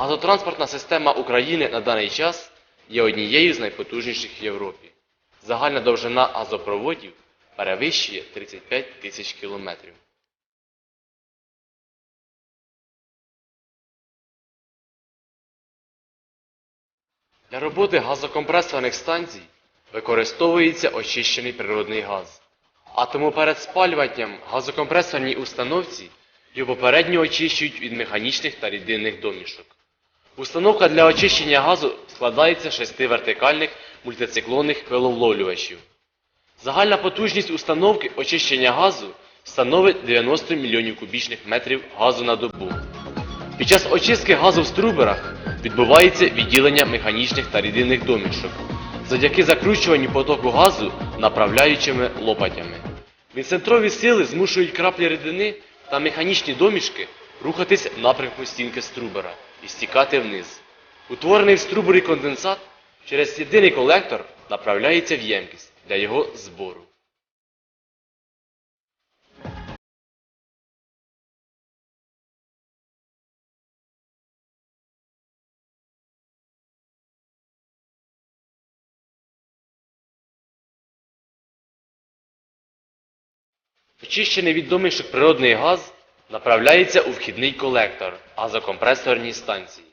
Газотранспортна система України на даний час є однією з найпотужніших в Європі. Загальна довжина газопроводів перевищує 35 тисяч кілометрів. Для роботи газокомпресорних станцій використовується очищений природний газ. А тому перед спалюванням газокомпресорній установці його попередньо очищують від механічних та рідинних домішок. Установка для очищення газу складається з шести вертикальних мультициклонних пиловловлювачів. Загальна потужність установки очищення газу становить 90 мільйонів кубічних метрів газу на добу. Під час очистки газу в струберах відбувається відділення механічних та рідинних домішок завдяки закручуванню потоку газу направляючими лопатями. Відцентрові сили змушують краплі рідини та механічні домішки рухатись в напрямку стінки струбера і стікати вниз. Утворений в струбері конденсат через єдиний колектор направляється в ємкість для його збору. Очищений від домішок природний газ направляється у вхідний колектор газокомпресорній станції.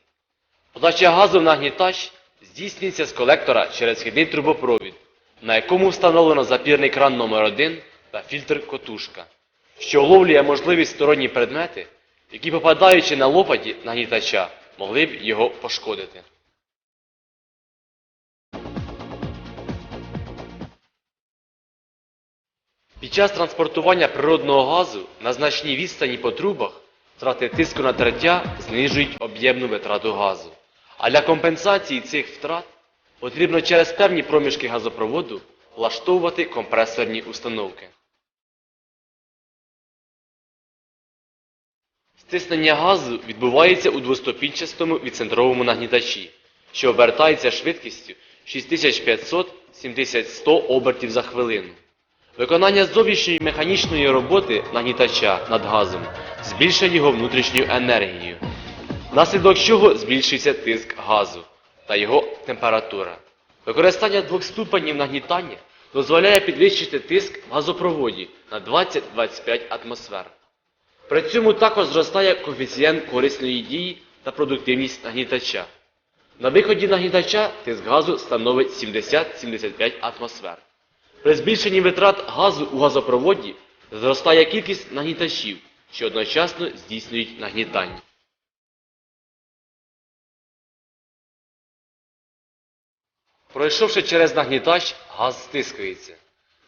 Подача газу в нагнітач здійснюється з колектора через вхідний трубопровід, на якому встановлено запірний кран номер 1 та фільтр котушка, що уловлює можливість сторонні предмети, які, попадаючи на лопаті нагнітача, могли б його пошкодити. Під час транспортування природного газу на значній відстані по трубах втрати тиску на тертя знижують об'ємну витрату газу. А для компенсації цих втрат потрібно через певні проміжки газопроводу влаштовувати компресорні установки. Стиснення газу відбувається у двоступінчастому відцентровому нагнітачі, що обертається швидкістю 6500-70-100 обертів за хвилину. Виконання зовнішньої механічної роботи нагнітача над газом збільшує його внутрішню енергію, внаслідок чого збільшується тиск газу та його температура. Використання двох ступенів нагнітання дозволяє підвищити тиск в газопроводі на 20-25 атмосфер. При цьому також зростає коефіцієнт корисної дії та продуктивність нагнітача. На виході нагнітача тиск газу становить 70-75 атмосфер. При збільшенні витрат газу у газопроводі зростає кількість нагнітачів, що одночасно здійснюють нагнітання. Пройшовши через нагнітач, газ стискується.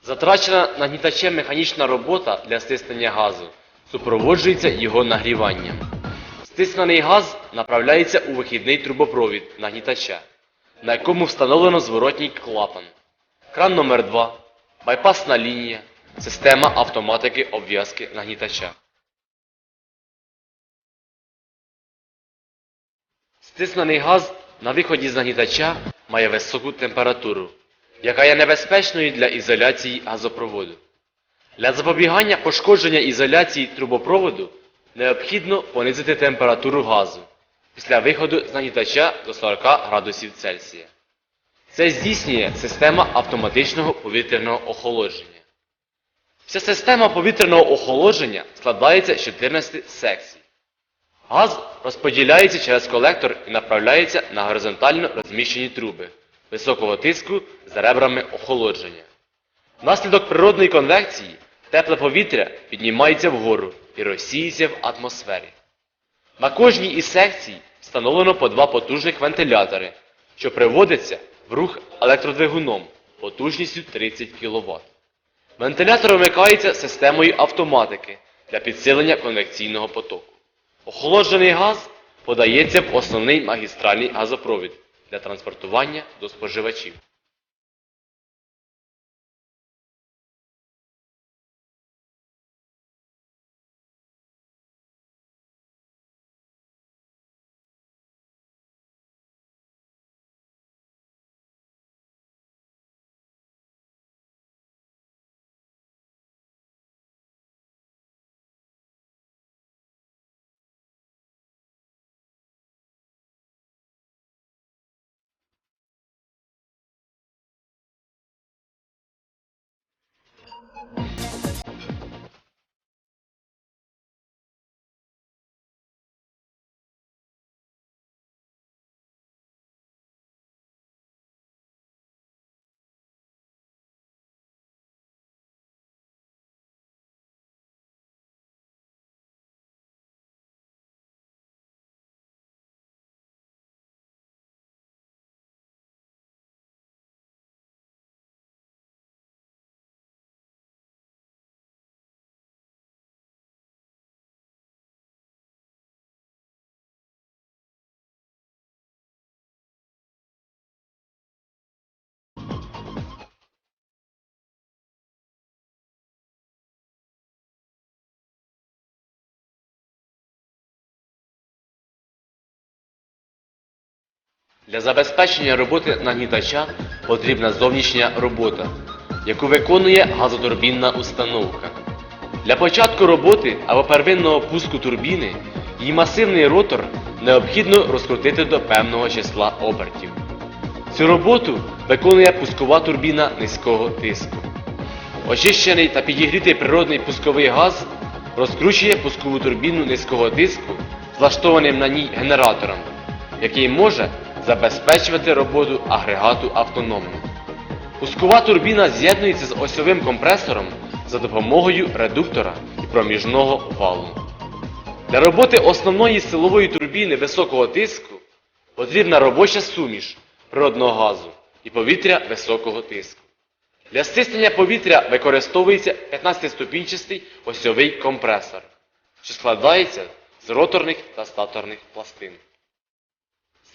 Затрачена нагнітачем механічна робота для стиснення газу супроводжується його нагріванням. Стиснений газ направляється у вихідний трубопровід нагнітача, на якому встановлено зворотній клапан. Кран номер 2 байпасна лінія, система автоматики обв'язки нагнітача. Стиснений газ на виході з нагнітача має високу температуру, яка є небезпечною для ізоляції газопроводу. Для запобігання пошкодження ізоляції трубопроводу необхідно понизити температуру газу після виходу з нагнітача до 40 градусів Цельсія. Це здійснює система автоматичного повітряного охолодження. Вся система повітряного охолодження складається з 14 секцій. Газ розподіляється через колектор і направляється на горизонтально розміщені труби високого тиску з ребрами охолодження. Внаслідок природної конвекції тепле повітря піднімається вгору і розсіється в атмосфері. На кожній із секцій встановлено по два потужних вентилятори, що приводяться в рух електродвигуном потужністю 30 кВт. Вентилятор вмикається системою автоматики для підсилення конвекційного потоку. Охолоджений газ подається в основний магістральний газопровід для транспортування до споживачів. Для забезпечення роботи нагнітача потрібна зовнішня робота, яку виконує газотурбінна установка. Для початку роботи або первинного пуску турбіни її масивний ротор необхідно розкрутити до певного числа обертів. Цю роботу виконує пускова турбіна низького тиску. Очищений та підігрітий природний пусковий газ розкручує пускову турбіну низького тиску влаштованим на ній генератором, який може забезпечувати роботу агрегату автономно. Пускова турбіна з'єднується з осьовим компресором за допомогою редуктора і проміжного валу. Для роботи основної силової турбіни високого тиску потрібна робоча суміш природного газу і повітря високого тиску. Для стиснення повітря використовується 15-ступінчастий осьовий компресор, що складається з роторних та статорних пластин.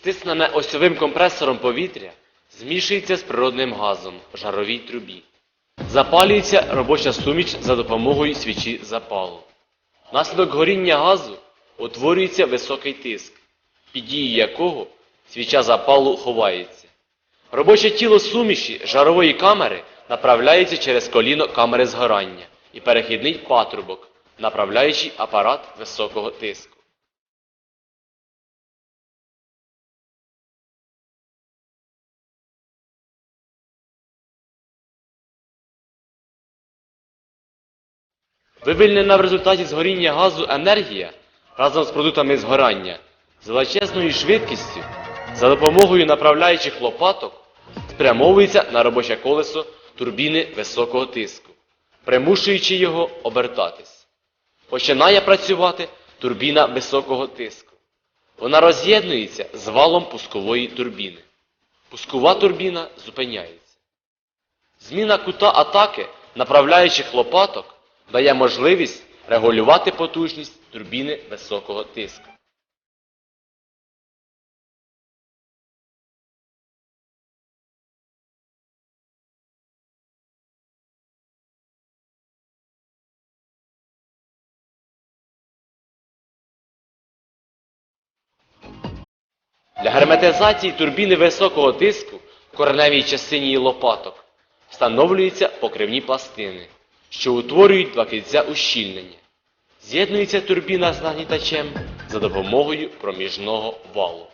Стиснене осьовим компресором повітря змішується з природним газом в жаровій трубі. Запалюється робоча суміч за допомогою свічі запалу. Внаслідок горіння газу утворюється високий тиск, під дією якого свіча запалу ховається. Робоче тіло суміші жарової камери направляється через коліно камери згорання і перехідний патрубок, направляючий апарат високого тиску. Вивільнена в результаті згоріння газу енергія разом з продуктами згорання з величезною швидкістю за допомогою направляючих лопаток спрямовується на робоче колесо турбіни високого тиску, примушуючи його обертатись. Починає працювати турбіна високого тиску. Вона роз'єднується з валом пускової турбіни. Пускова турбіна зупиняється. Зміна кута атаки направляючих лопаток дає можливість регулювати потужність турбіни високого тиску. Для герметизації турбіни високого тиску в кореневій частині лопаток встановлюються покривні пластини, що утворюють кільця ущільнення. З'єднується турбіна з нагнітачем за допомогою проміжного валу.